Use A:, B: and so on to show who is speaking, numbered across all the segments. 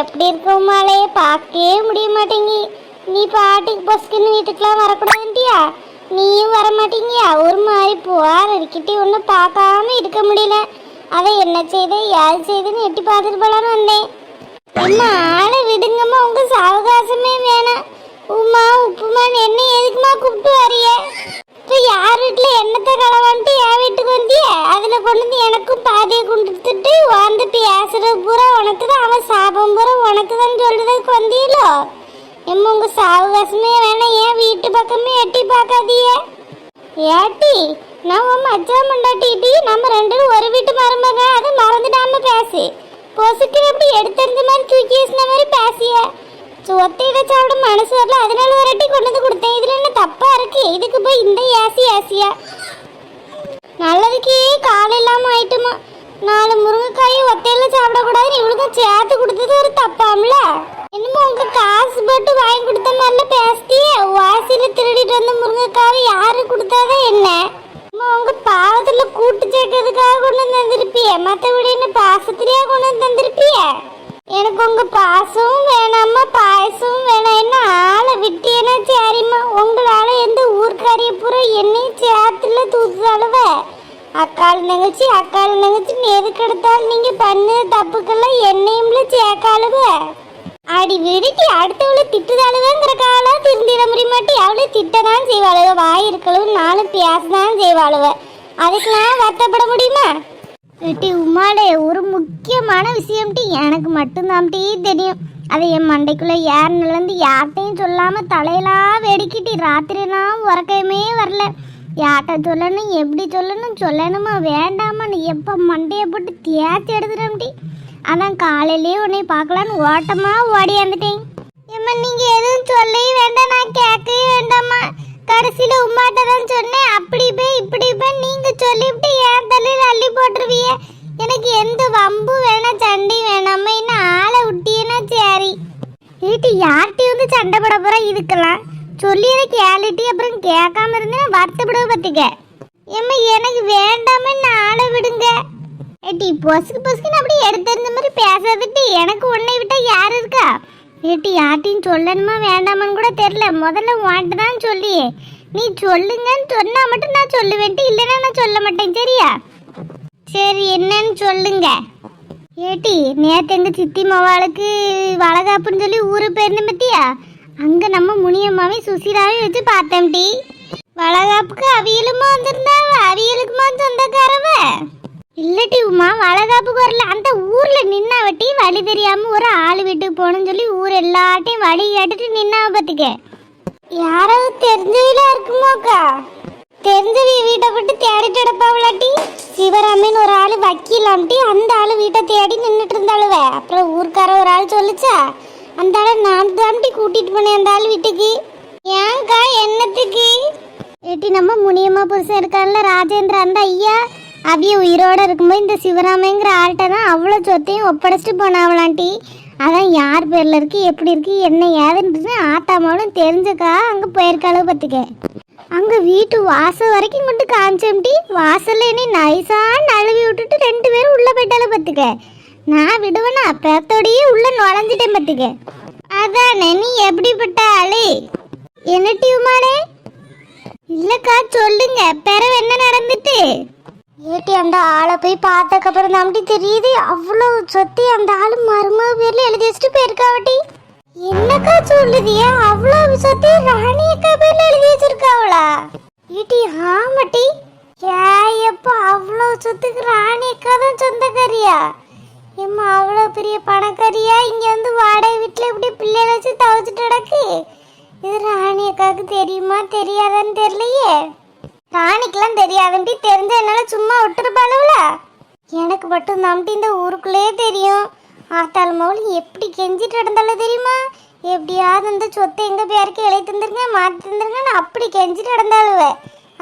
A: எப்படி இருக்கோமாலே பார்க்கவே முடிய மாட்டேங்கி. நீ பாட்டுக்கு பஸ்க்குன்னு வீட்டுக்குலாம் வரக்கூடாதுன்ட்டியா? நீயும் வர மாட்டேங்கியா ஒரு மாதிரி புவார் இருக்கிட்டே ஒன்றும் பார்க்காம இருக்க முடியல. அதை என்ன செய்த யார் செய்துன்னு எட்டி பார்த்துட்டு போலான்னு வந்தேன். என்ன ஆளை விடுங்கம்மா உங்க நம்ம ரெண்டு ஒரு வீட்டு மருமக. அது மறந்துடாம பேசு. பொசுக்கு எப்படி எடுத்தறிஞ்ச மாதிரி தூக்கி வீசின மாதிரி பேசிய. சொத்தையில சாப்பிட மனசு வரல. அதனால ஒரு வாட்டி கொண்டு வந்து கொடுத்தேன். இதுல என்ன தப்பா இருக்கு? இதுக்கு போய் இந்த ஏசி ஏசியா. நல்லதுக்கே காலம் இல்லாம ஆயிட்டுமா. நாலு முருங்கைக்காயை ஒத்தையில சாப்பிடக்கூடாதுன்னு இவளுக்கும் சேர்த்து கொடுத்தது ஒரு தப்பாம்ல. என்னமோ உங்க காசு தங்கச்சி அக்கால் நினைச்சு எதுக்கு எடுத்தாலும் நீங்க பண்ண தப்புக்கெல்லாம் என்னையும்ல சேர்க்காளுவ அடி விடுட்டி அடுத்தவளை திட்டுதாளுவேங்கிற காலா திருந்திட முடியுமாட்டி? அவளை திட்டதான் செய்வாளுவ வாய் இருக்களவு நானும் பேசதான் செய்வாளுவ. அதுக்கெல்லாம் வருத்தப்பட முடியுமா? ஏட்டி உமாலே ஒரு முக்கியமான விஷயம்ட்டி எனக்கு மட்டும்தான்ட்டி தெரியும். அது என் மண்டைக்குள்ள ஏறினிலேருந்து யார்கிட்டையும் சொல்லாம தலையெல்லாம் வெடிக்கிட்டு ராத்திரிலாம் உறக்கமே வரல. யார்கிட்ட சொல்லணும் எப்படி சொல்லணும் சொல்லணுமா? வேண்டாமான்னு எப்போ மண்டையை போட்டு தேய்ச்சி எடுத்துட்டோம்டி அதான் காலையிலேயே உன்னை பார்க்கலான்னு ஓட்டமா ஓடியாந்துட்டேன் ஏம்மா நீங்கள் எதுவும் சொல்லவே வேண்டாம் நான் கேட்கவே வேண்டாம்மா. கடைசியில் உமாட்ட தான் சொன்னேன். அப்படி போய் இப்படி போய் நீங்கள் சொல்லிவிட்டு ஏன் தலையில் அள்ளி போட்டுருவிய. எனக்கு எந்த வம்பு வேணாம் சண்டை வேணாம்மா என்ன ஆளை விட்டியனா சரி. வீட்டு யார்கிட்டயும் வந்து சண்டை போட போறா இதுக்கெல்லாம்? சொல்லி கேளுட்டி அப்புறம் கேட்காம இருந்தேன் வருத்தப்படுவ பார்த்துக்க. ஏம்மா எனக்கு வேண்டாம நான் ஆளை விடுங்க. ஏட்டி பொசுக்கு பொசுக்குன்னு அப்படி எடுத்திருந்த மாதிரி பேசாதட்டி எனக்கு உன்னை விட்டால் யார் இருக்கா? ஏட்டி யார்ட்டையும் சொல்லணுமா வேண்டாமான்னு கூட தெரில முதல்ல உன்ட்டு தான் சொல்லியே. நீ சொல்லுங்கன்னு சொன்னால் மட்டும் நான் சொல்லுவேன்ட்டு இல்லைன்னா நான் சொல்ல மாட்டேன் சரியா? சரி என்னன்னு சொல்லுங்க. ஏட்டி நேற்று எங்கள் சித்தி மவாளுக்கு வளகாப்புன்னு சொல்லி ஊரு போயிருந்தேன் பத்தியா அங்க நம்ம முனியம்மாவே சுசீலாவே வச்சு பார்த்தோம் டி. வளகாப்புக்கு அவியலுமா வந்திருந்தாவ? அவியலுக்குமா சொந்தக்காரவ? இல்லட்டி உமா வளகாப்புக்கு வரல. அந்த ஊர்ல நின்னாவட்டி வழி தெரியாம ஒரு ஆள் வீட்டுக்கு போகணும்னு சொல்லி ஊர் எல்லாட்டையும் வழி கேட்டுட்டு நின்னாவ பத்துக்க. யாராவது தெரிஞ்சவில இருக்குமோக்கா தெரிஞ்சவி வீட்டை விட்டு தேடிட்டு எடுப்பாவளாட்டி சிவராமின்னு ஒரு ஆள் வக்கீலாம்ட்டி அந்த ஆள் வீட்டை தேடி நின்றுட்டு இருந்தாளுவ. அப்புறம் ஊர்க்கார ஒரு ஆள் சொல்லுச்சா? அந்த ஆளை நான் தாண்டி கூட்டிட்டு போனேன் அந்த ஆள் வீட்டுக்கு. ஏன்க்கா என்னத்துக்கு? ஏட்டி நம்ம முனியம்மா புருஷன் இருக்கான்ல ராஜேந்திர அந்த ஐயா. அவிய உயிரோட இருக்கும்போது இந்த சிவராமங்கிற ஆள்கிட்ட தான் அவ்வளோ சொத்தையும் ஒப்படைச்சிட்டு போனாவலாண்டி அதான் யார் பேரில் இருக்கு எப்படி இருக்கு என்ன ஏதுன்றது ஆத்தாமாவும் தெரிஞ்சக்கா அங்கே போயிருக்காளோ பார்த்துக்க. அங்கே வீட்டு வாசல் வரைக்கும் கொண்டு காமிச்சோம்டி வாசல்ல இனி நைஸா நழுவி விட்டுட்டு ரெண்டு பேரும் உள்ளே போயிட்டாலும் பார்த்துக்க. நான் விடுவேனா? பேத்தோடையே உள்ள நுழைஞ்சிட்டேன் பத்துக்க அதானே நீ எப்படிப்பட்ட ஆளு என்ன டியூமாடே? இல்லக்கா சொல்லுங்க பிறவு என்ன நடந்துட்டு? ஏட்டி அந்த ஆளை போய் பார்த்தக்கப்புறம் நம்பி தெரியுது அவ்வளோ சொத்தி அந்த ஆள் மருமக பேர்ல எழுதி வச்சுட்டு போயிருக்காவட்டி என்னக்கா சொல்லுதியா? அவ்வளோ சொத்தி ராணி அக்கா பேர்ல எழுதி வச்சிருக்காவளா? ஏட்டி ஆமாட்டி. ஏப்பா அவ்வளோ சொத்துக்கு ராணி அக்கா தான் சொந்தக்காரியா? ஏம்மா அவ்வளோ பெரிய பணக்காரியா? இங்கே வந்து வாடகை வீட்டில் இப்படி பிள்ளைய வச்சு தவச்சிட்டு கிடக்கு. இது ராணி அக்காவுக்கு தெரியுமா தெரியாதான்னு தெரியலையே. ராணிக்கெல்லாம் தெரியாதுன்ட்டு தெரிஞ்ச என்னால் சும்மா விட்டுருப்பாளவுல எனக்கு மட்டும் நம்பி இந்த ஊருக்குள்ளேயே தெரியும். ஆத்தாள் மவுளி எப்படி கெஞ்சிட்டு நடந்தாலும் தெரியுமா? எப்படியாவது இந்த சொத்தை எங்கள் பேருக்கு எழுதி தந்துருங்க மாற்றி தந்துருங்கன்னு அப்படி கெஞ்சிட்டு நடந்தாளுவ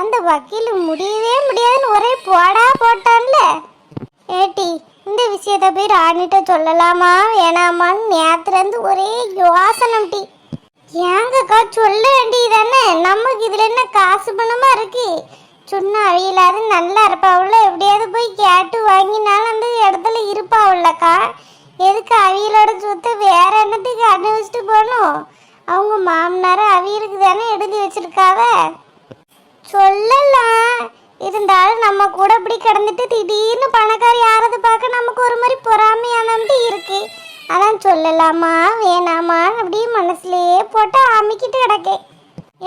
A: அந்த வக்கீல் முடியவே முடியாதுன்னு ஒரே போடா போட்டான்ல. ஏட்டி இந்த விஷயத்த போய் ராணிட்ட சொல்லலாமா வேணாமான்னு நேத்துலேருந்து ஒரே யோசனம் டி. ஏங்கக்கா சொல்ல வேண்டியதானே நமக்கு இதில் என்ன காசு பணமாக இருக்கு? சொன்ன அவையிலாது நல்லா இருப்பாவுல. எப்படியாவது போய் கேட்டு வாங்கினாலும் அந்த இடத்துல இருப்பாவுல்லக்கா. எதுக்கு அவியலோட சொத்தை வேற என்னத்துக்கு அனுபவிச்சுட்டு போகணும்? அவங்க மாமனார் அவியலுக்கு தானே எழுதி வச்சிருக்காவ? சொல்லலாம். இருந்தாலும் நம்ம கூட இப்படி கிடந்துட்டு திடீர்னு பணக்காரி யாராவது பார்க்க நமக்கு ஒரு மாதிரி பொறாமையானது இருக்கு. அதான் சொல்லலாமா வேணாமா அப்படியே மனசுலயே போட்டு அமைக்கிட்டு கிடக்கேன்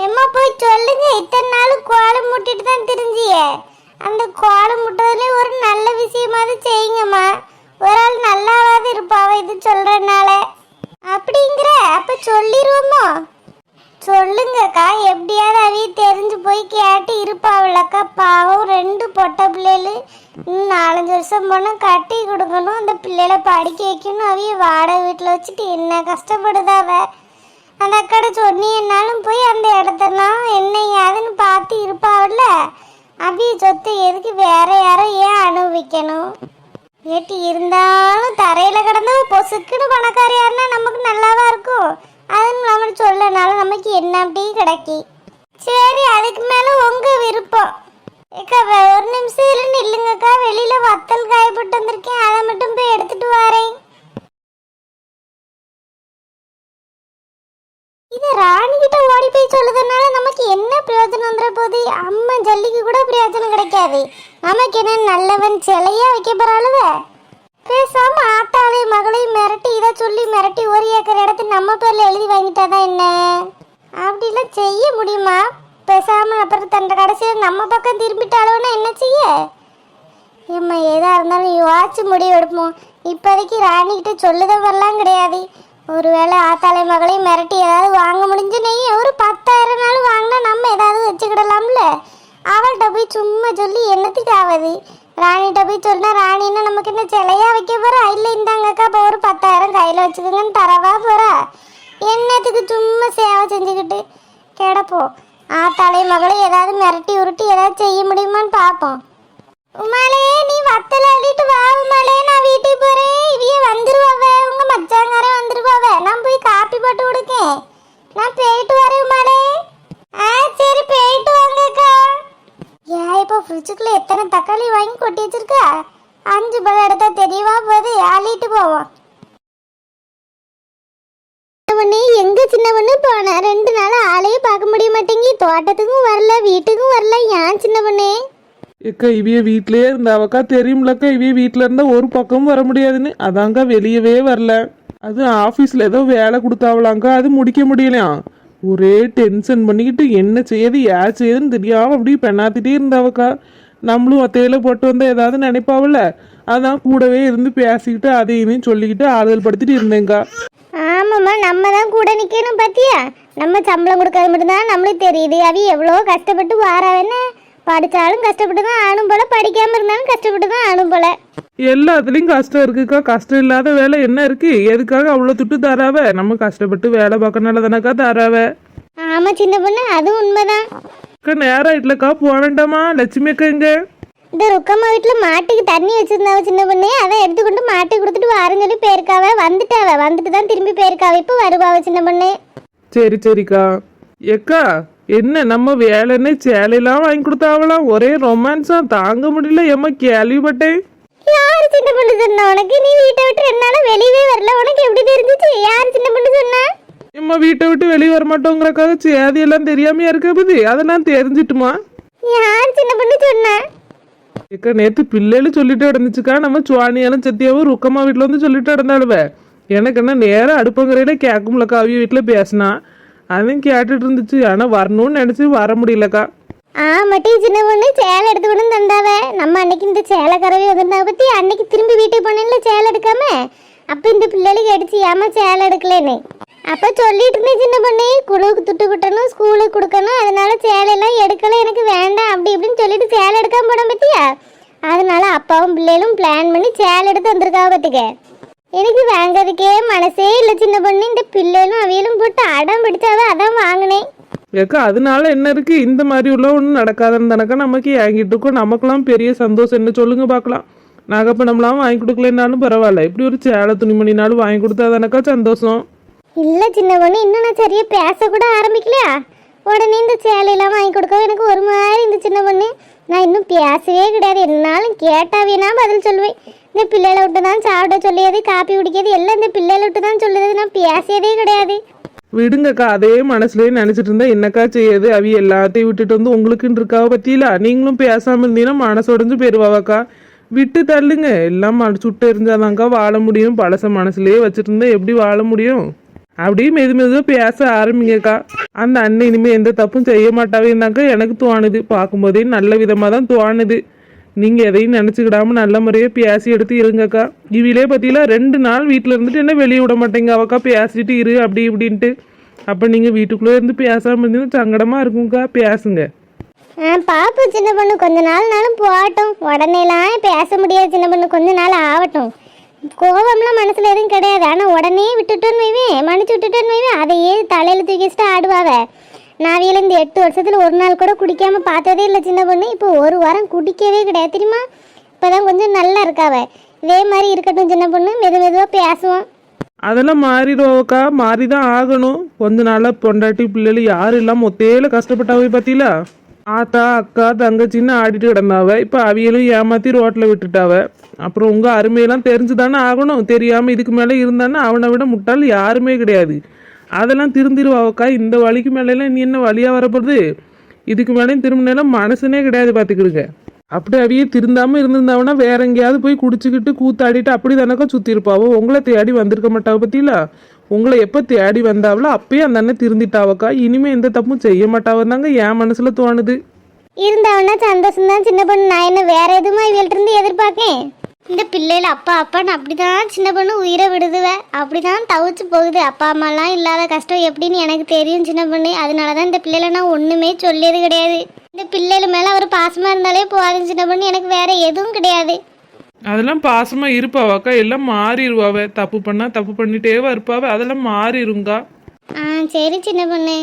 A: எம்மா போய் சொல்லுங்க இத்தனை நாள் கோலம் முட்டிட்டு தான் தெரிஞ்சியே. அந்த கோலம் முட்டதுல ஒரு நல்ல விஷயமாவது செய்யுங்கம்மா. ஒரு ஆள் நல்லாவாது இருப்பாவ இது சொல்றதுனால. அப்படிங்கிற அப்ப சொல்லிடுவோமோ சொல்லுங்கக்கா எப்படியாவது அவிய தெரிஞ்சு போய் கேட்டு அக்கா பாவம் ரெண்டு பொட்டை பிள்ளைகள். நாலஞ்சு வருஷம் போனால் கட்டி கொடுக்கணும். அந்த பிள்ளைகளை படிக்க வைக்கணும். அவைய வாடகை வீட்டில் வச்சுட்டு என்ன கஷ்டப்படுதாவ அந்த அக்கடை சொன்னியன்னாலும் போய் அந்த இடத்தெல்லாம் என்ன ஏதுன்னு பார்த்து இருப்பாவில்ல அவிய சொத்தை எதுக்கு வேற யாரோ ஏன் அனுபவிக்கணும்? ஏட்டி இருந்தாலும் தரையில கிடந்து பொசுக்குன்னு பணக்காரியா அம்மா கூட பிரயோஜனம் கிடைக்காது. நமக்கு என்ன நல்லவன் சிலையா வைக்க போறாளுவ பேசாம ஆத்தாளையும் மகளையும் மிரட்டி இதை சொல்லி மிரட்டி ஒரு ஏக்கர் இடத்து நம்ம பேர்ல எழுதி வாங்கிட்டாதான் என்ன? அப்படிலாம் செய்ய முடியுமா? பேசாம அப்புறம் தன் கடைசியில் நம்ம பக்கம் திரும்பிட்டாளோன்னா என்ன செய்ய? ஏம்மா ஏதா இருந்தாலும் யோசிச்சு முடிவு எடுப்போம். இப்போதைக்கு ராணிக்கிட்ட சொல்லுத கிடையாது. ஒருவேளை ஆத்தாளை மகளையும் மிரட்டி ஏதாவது வாங்க முடிஞ்சுனே ஒரு பத்து நாள் வாங்கினா நம்ம ஏதாவது வச்சுக்கிடலாம்ல அவள்கிட்ட போய் சும்மா சொல்லி என்னத்துக்கு ஆகுது ராணிகிட்ட போய் சொன்னா ராணின்னா நமக்கு என்ன சிலையா வைக்க போறா? இல்லை இந்தாங்கக்கா இப்போ ஒரு பத்தாயிரம் கையில் வச்சுக்கோங்கன்னு தரவா போறா? என்னத்துக்கு சும்மா சேவை செஞ்சுக்கிட்டு கிடப்போம் ஆத்தாளை மகளை ஏதாவது மிரட்டி உருட்டி ஏதாவது செய்ய முடியுமான்னு பார்ப்போம். உமாலே நீ வத்தல அடிட்டு வா உமாலே நான் வீட்டுக்கு போறேன். இவிய வந்துருவாவ? உங்க மச்சாங்காரே வந்துருவாவ? நான் போய் காப்பி போட்டு கொடுக்கேன். நான் போயிட்டு வரேன் உமாலே ஆ சரி போயிட்டு வாங்கக்கா. ஏன் இப்போ ஃப்ரிட்ஜுக்குள்ள எத்தனை தக்காளி வாங்கி கொட்டி வச்சிருக்கா? அஞ்சு பழம் எடுத்தா தெரியவா போது அள்ளிட்டு போவோம். சின்னவண்ணே எங்க சின்னவண்ணு போன? ரெண்டு நாள் ஆளையே பார்க்க முடிய மாட்டேங்கி. தோட்டத்துக்கும் வரல வீட்டுக்கும் வரல. ஏன் சின்ன சின்னவண்ணே
B: ஏக்கா இவிய வீட்லயே இருந்தாவக்கா தெரியும்லக்கா. இவிய வீட்ல இருந்தா ஒரு பக்கமும் வர முடியாதுன்னு. அதாங்க வெளியவே வரல. அது ஆஃபீஸில் ஏதோ வேலை கொடுத்தாவலாங்க்கா அது முடிக்க முடியலையாம். ஒரே டென்ஷன் பண்ணிக்கிட்டு என்ன செய்யுது யார் செய்யுதுன்னு தெரியாமல் அப்படியே பெண்ணாத்திட்டே இருந்தாவக்கா. நம்மளும் ஒத்தையில போட்டு வந்தால் ஏதாவது நினைப்பாவில்ல? அதான் கூடவே இருந்து பேசிக்கிட்டு அதையும் சொல்லிக்கிட்டு ஆறுதல் படுத்திட்டு இருந்தேங்க்கா
A: ஆமாம்மா நம்ம தான் கூட நிற்கணும் பார்த்தியா நம்ம சம்பளம் கொடுக்காது மட்டும்தான் நம்மளுக்கு தெரியுது. அவி எவ்வளோ கஷ்டப்பட்டு வாராவன்னு படித்தாலும் கஷ்டப்பட்டு தான் ஆணும் போல படிக்காமல் இருந்தாலும் கஷ்டப்பட்டு தான் ஆணும் போல.
B: எல்லாத்துலேயும் கஷ்டம் இருக்குக்கா. கஷ்டம் இல்லாத வேலை என்ன இருக்கு? எதுக்காக அவ்வளோ துட்டு தராவ? நம்ம கஷ்டப்பட்டு வேலை பார்க்கறனால தானக்கா தராவ.
A: ஆமாம் சின்ன பொண்ணு அதுவும் உண்மைதான்.
B: அக்கா நேரம் ஆயிட்டுலக்கா போக வேண்டாமா? லட்சுமி அக்கா எங்க?
A: இந்த ருக்கம்மா வீட்டில் மாட்டுக்கு தண்ணி வச்சிருந்தாவ சின்ன பொண்ணு. அதை எடுத்துக்கொண்டு மாட்டுக்கு கொடுத்துட்டு வாரன்னு சொல்லி போயிருக்காவ. வந்துட்டாவ. வந்துட்டு தான் திரும்பி போயிருக்காவ. இப்போ வருவாவ சின்ன பொண்ணு.
B: சரி சரிக்கா. எக்கா என்ன நம்ம வேலைன்னு சேலையெல்லாம் வாங்கி கொடுத்தாவலாம் ஒரே ரொமான்ஸா தாங்க முடியல ஏம்மா கேள்விப்பட்டேன்.
A: யார் சின்ன பொண்ணு சொன்னா? உனக்கு நீ வீட்டை விட்டு ரெண்டு நாளா வெளியவே வரல. உனக்கு எப்படி தெரிஞ்சிச்சு? யார் சின்ன பொண்ணு சொன்னா?
B: ஏம்மா வீட்டை விட்டு வெளியே வர மாட்டோங்கிறக்காக சேதி எல்லாம் தெரியாமையா இருக்க பதி அதை நான் தெரிஞ்சிட்டுமா?
A: யார் சின்ன பொண்ணு சொன்னா?
B: ஏக்கா நேத்து பிள்ளைகள் சொல்லிட்டு இருந்துச்சுக்கா நம்ம சுவானியாலும் சத்தியாவும் ருக்கம்மா வீட்டில் வந்து சொல்லிட்டு இருந்தாளுவ எனக்கு என்ன நேரம் அடுப்பங்கரையில கேட்கும்லக்கா அவிய வீட்டில் பேசினா. அதுவும் கேட்டுட்டு இருந்துச்சு. ஆனால் வரணும்னு நினச்சி வர முடியலக்கா.
A: ஆமாட்டி சின்ன பொண்ணு சேலை எடுத்து கொண்டு தந்தாவ. நம்ம அன்னைக்கு இந்த சேலை கறவை வந்திருந்தா பத்தி அன்னைக்கு திரும்பி வீட்டுக்கு போனேன்ல சேலை எடுக்காம? அப்ப இந்த பிள்ளைகளுக்கு அடிச்சு ஏமா சேலை எடுக்கலன்னு? அப்ப சொல்லிட்டு இருந்தேன் சின்ன பொண்ணு குழுவுக்கு துட்டு குட்டணும் ஸ்கூலுக்கு கொடுக்கணும் அதனால சேலை எல்லாம் எடுக்கல எனக்கு வேண்டாம் அப்படி இப்படின்னு சொல்லிட்டு சேலை எடுக்காம போன பத்தியா? அதனால அப்பாவும் பிள்ளைகளும் பிளான் பண்ணி சேலை எடுத்து வந்திருக்காவ பத்துக்க. எனக்கு வாங்குறதுக்கே மனசே இல்லை சின்ன பொண்ணு. இந்த பிள்ளைகளும் அவியலும் போட்டு அடம் பிடிச்சாவ அதான் வாங்கினேன்.
B: ஏக்கா அதனால என்ன இருக்கு? இந்த மாதிரி உள்ள ஒன்றும் நடக்காதுன்னு தானக்கா நமக்கு ஏங்கிட்டு இருக்கோம் நமக்கெல்லாம் பெரிய சந்தோஷம். என்ன சொல்லுங்க பார்க்கலாம். நகைப்பணம்லாம் வாங்கி கொடுக்கலனாலும் பரவாயில்ல. இப்படி ஒரு சேலை துணிமணினாலும் வாங்கி கொடுத்தா தானக்கா சந்தோஷம்?
A: இல்ல சின்ன பொண்ணு இன்னும் நான் சரியா பேச கூட ஆரம்பிக்கலையா? உடனே இந்த சேலையெல்லாம் வாங்கி கொடுக்க எனக்கு ஒரு மாதிரி இந்த சின்ன பொண்ணு. நான் இன்னும் பேசவே கிடையாது. என்னாலும் கேட்டாவேனா பதில் சொல்லுவேன். இந்த பிள்ளைகளை விட்டு தான் சாப்பிட சொல்லியது காப்பி குடிக்கிறது எல்லாம் இந்த பிள்ளைகளை விட்டு தான் சொல்லுறது நான் பேசியதே கிடையாது.
B: விடுங்கக்கா அதே மனசுலயே நினைச்சிட்டு இருந்தா என்னக்கா செய்யுது அவி எல்லாத்தையும் விட்டுட்டு வந்து உங்களுக்குன்னு இருக்காவ பத்தியில? நீங்களும் பேசாம இருந்தீங்கன்னா மனசு உடஞ்சு போயிருவாக்கா விட்டு தள்ளுங்க. எல்லாம் சுட்டு எரிஞ்சாதாங்க்கா வாழ முடியும். பழச மனசுலயே வச்சுட்டு இருந்தா எப்படி வாழ முடியும்? அப்படியே மெது மெதுவா பேச ஆரம்பிங்கக்கா. அந்த அண்ணன் இனிமே எந்த தப்பும் செய்ய மாட்டாவேன்னாக்கா எனக்கு தோணுது. பார்க்கும்போதே நல்ல விதமா தான் தோணுது. நீங்கள் எதையும் நினச்சிக்கிடாமல் நல்ல முறையாக பேசி எடுத்து இருங்கக்கா. இவிலே பார்த்தீங்களா ரெண்டு நாள் வீட்டில் இருந்துட்டு என்ன வெளியே விட மாட்டேங்க. அவக்கா பேசிட்டு இரு அப்படி இப்படின்ட்டு. அப்போ நீங்கள் வீட்டுக்குள்ளே இருந்து பேசாமல் இருந்தீங்கன்னா சங்கடமாக இருக்கும்க்கா. பேசுங்க.
A: ஆ சின்ன பொண்ணு கொஞ்ச நாள்னாலும் போகட்டும். உடனேலாம் பேச முடியாது சின்ன பொண்ணு கொஞ்ச நாள் ஆகட்டும். கோபம்லாம் மனசில் எதுவும் கிடையாது. ஆனால் உடனே விட்டுட்டோன்னு வைவேன் மன்னிச்சு விட்டுட்டோன்னு வைவேன். அதையே தலையில் தூக்கி வச்சுட்டு நாவியில இந்த எட்டு வருஷத்தில் ஒரு நாள் கூட குடிக்காமல் பார்த்ததே இல்லை சின்ன பொண்ணு. இப்போ ஒரு வாரம் குடிக்கவே கிடையாது. தெரியுமா? இப்போதான் கொஞ்சம் நல்லா இருக்காவ. இதே மாதிரி இருக்கட்டும் சின்ன பொண்ணு. மெது மெதுவாக பேசுவோம்.
B: அதெல்லாம் மாறிடுவோக்கா மாறி தான் ஆகணும். கொஞ்ச நாளாக பொண்டாட்டி பிள்ளைகள் யாரும் இல்லாமல் ஒத்தையில கஷ்டப்பட்டாவே பத்தியில ஆத்தா அக்கா தங்கச்சின்னு ஆடிட்டு கிடந்தாவ. இப்போ அவியலும் ஏமாற்றி ரோட்டில் விட்டுட்டாவ. அப்புறம் உங்கள் அருமையெல்லாம் தெரிஞ்சுதானே ஆகணும். தெரியாமல் இதுக்கு மேலே இருந்தானே அவனை விட முட்டாள் யாருமே கிடையாது. அதெல்லாம் திருந்திருவாவுக்கா இந்த வழிக்கு மேலெல்லாம் நீ என்ன வழியாக வரப்போகுது இதுக்கு மேலேயும் திரும்பினாலும் மனசுனே கிடையாது பார்த்துக்கிடுங்க. அப்படி அவையே திருந்தாமல் இருந்திருந்தாவனா வேற எங்கேயாவது போய் குடிச்சுக்கிட்டு கூத்தாடிட்டு அப்படி தானக்கா சுற்றிருப்பாவோ உங்களை தேடி வந்திருக்க மாட்டாவோ பத்தியில? உங்களை எப்போ தேடி வந்தாவளோ அப்பயே அந்த அண்ணன் திருந்திட்டாவக்கா. இனிமே எந்த தப்பும் செய்ய மாட்டாவதாங்க என் மனசில் தோணுது.
A: இருந்தாவனா சந்தோஷம் தான் சின்ன பொண்ணு. நான் என்ன வேற எதுவுமா இவள்கிட்ட இருந்து எதிர்பார்க்கேன்? இந்த பிள்ளைகள் அப்பா அப்பான்னு அப்படிதான் சின்ன பொண்ணு உயிரை விடுதுவ. அப்படிதான் தவிச்சு போகுது. அப்பா அம்மாலாம் இல்லாத கஷ்டம் எப்படின்னு எனக்கு தெரியும் சின்ன பொண்ணு. அதனால தான் இந்த பிள்ளைகளை நான் ஒண்ணுமே சொல்லியது கிடையாது. இந்த பிள்ளைகள் மேல அவர் பாசமா இருந்தாலே போகாது சின்ன பொண்ணு. எனக்கு வேற எதுவும் கிடையாது.
B: அதெல்லாம் பாசமா இருப்பாவாக்கா எல்லாம் மாறிடுவாவ தப்பு பண்ணா தப்பு பண்ணிட்டேவா இருப்பாவ. அதெல்லாம் மாறிடுங்கா
A: ஆ சரி சின்ன பொண்ணு.